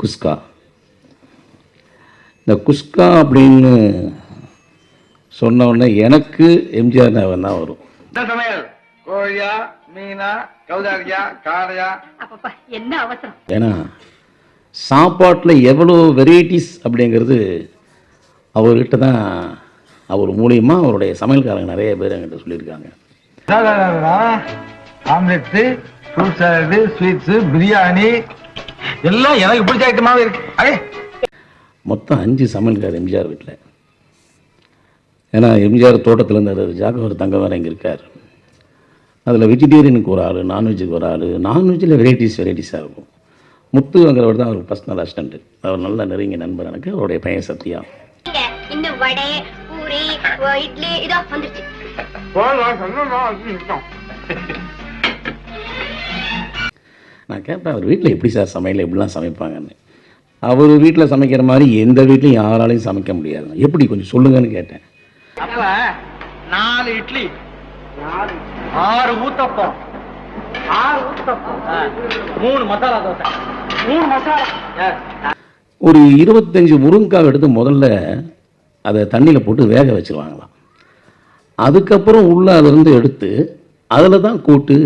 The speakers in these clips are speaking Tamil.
குஸ்கா. இந்த குஸ்கா அப்படின்னு சொன்ன உடனே எனக்கு எம்ஜிஆர் ஞாபகம் தான் வரும். சமையல். கோழியா மீனா கௌதாரியா அப்பப்பா என்ன அவசரம்? ஏன்னா சாப்பாட்டில் எவ்வளோ வெரைட்டிஸ் அப்படிங்கிறது அவர்கிட்ட தான் அவர் மூலியமா அவருடைய சமையல்காரங்க நிறைய பேர் என்கிட்ட சொல்லியிருக்காங்க. Omelette fruit salad sweets biryani எல்லாம் எனக்கு பிடிச்ச ஐட்டமாவே இருக்கு. அடே. மொத்தம் அஞ்சு சமையல்கார் எம்ஜிஆர் வீட்டில் ஏன்னா எம்ஜிஆர் தோட்டத்தில் இருந்தார் ஜாகவர் தங்கவேற இங்கே இருக்கார். அதில் வெஜிடேரியனுக்கு ஒரு ஆள் நான்வெஜ்ஜுக்கு ஒரு ஆள் நான்வெஜ்ஜில் வெரைட்டிஸ் வெரைட்டிஸாக இருக்கும். முத்துங்கிறவர் தான் அவருக்கு பர்சனல் அசிஸ்டண்ட் அவர் நல்ல நெருங்கிய நண்பர் எனக்கு அவருடைய பையன் சத்யா. இட்லி இதோ வந்துருச்சு. நான் கேட்பேன் அவர் வீட்டில் எப்படி சார் சமையல்? எப்படிலாம் சமைப்பாங்கன்னு? அவர் வீட்டில் சமைக்கிற மாதிரி எந்த வீட்லையும் யாராலையும் சமைக்க முடியாது. எப்படி? கொஞ்சம் சொல்லுங்கன்னு கேட்டேன். அப்ப நாலு இட்லி ஆறு ஊத்தப்பம் ஆறு ஊத்தப்பம்? மூணு மசாலா தோசை. மூணு மசாலா? ஒரு இருபத்தஞ்சி முருங்கைக்காய் எடுத்து முதல்ல அதை தண்ணியில் போட்டு வேக வச்சிருவாங்களாம். அதுக்கப்புறம் உள்ள அதிலிருந்து எடுத்து அதில் தான் கூட்டு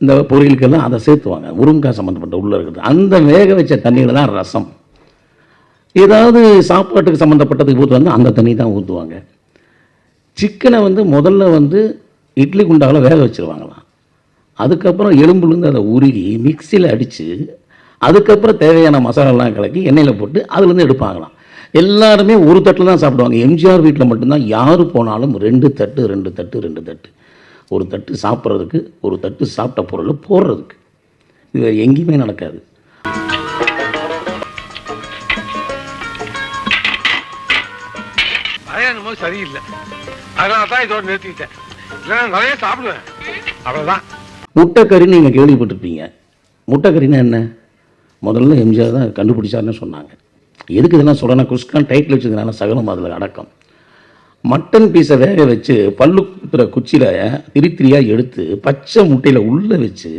இந்த பொரியலுக்கெல்லாம் அதை சேர்த்துவாங்க. முருங்கைக்காய் சம்மந்தப்பட்ட உள்ளே இருக்கிறது. அந்த வேக வச்ச தண்ணியில் தான் ரசம். ஏதாவது சாப்பாட்டுக்கு சம்மந்தப்பட்டதுக்கு ஊற்றுவாங்க அந்த தண்ணி தான் ஊற்றுவாங்க சிக்கனை வந்து முதல்ல வந்து இட்லி குண்டாவில் வேக வச்சிருவாங்களாம். அதுக்கப்புறம் எலும்புலேருந்து அதை உருகி மிக்சியில் அடித்து அதுக்கப்புறம் தேவையான மசாலாலாம் கலக்கி எண்ணெயில் போட்டு அதுலேருந்து எடுப்பாங்களாம். எல்லாருமே ஒரு தட்டில் தான் சாப்பிடுவாங்க. எம்ஜிஆர் வீட்டில் மட்டும்தான் யார் போனாலும் ரெண்டு தட்டு ரெண்டு தட்டு ரெண்டு தட்டு. ஒரு தட்டு சாப்பிட்றதுக்கு ஒரு தட்டு சாப்பிட்ட பொருள் போடுறதுக்கு. இது வேறு எங்கேயுமே நடக்காது. சரியில்லை. அதனால தான் இதோட இல்லைன்னா நிறைய சாப்பிடுவேன். அவ்வளவுதான். முட்டைக்கறி நீங்கள் கேள்விப்பட்டிருப்பீங்க. முட்டைக்கறின்னா என்ன? முதல்ல எம்ஜிஆர் தான் கண்டுபிடிச்சாருன்னு சொன்னாங்க. எதுக்கு இதெல்லாம் சொல்கிறேன்னா குஸ்கான் டைட்டில் வச்சதுனால சகலம் அதில் அடக்கம். மட்டன் பீஸை வேக வச்சு பல்லு குத்துற குச்சியில் திரித்திரியாக எடுத்து பச்சை முட்டையில் உள்ளே வச்சு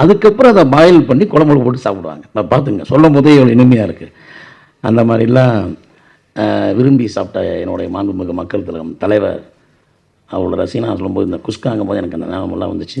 அதுக்கப்புறம் அதை பாயில் பண்ணி குழம்புல போட்டு சாப்பிடுவாங்க. நான் பார்த்துங்க சொல்லும் போதே எவ்வளோ இனிமையாக இருக்குது அந்த மாதிரிலாம் விரும்பி சாப்பிட்ட என்னுடைய மாண்புமிகு மக்கள் திலகம் தலைவர் அவரோட ரசிகனா சொல்லும்போது இந்த குஸ்காங்கும் போது எனக்கு அந்த ஞாபகம்லாம் வந்துச்சு.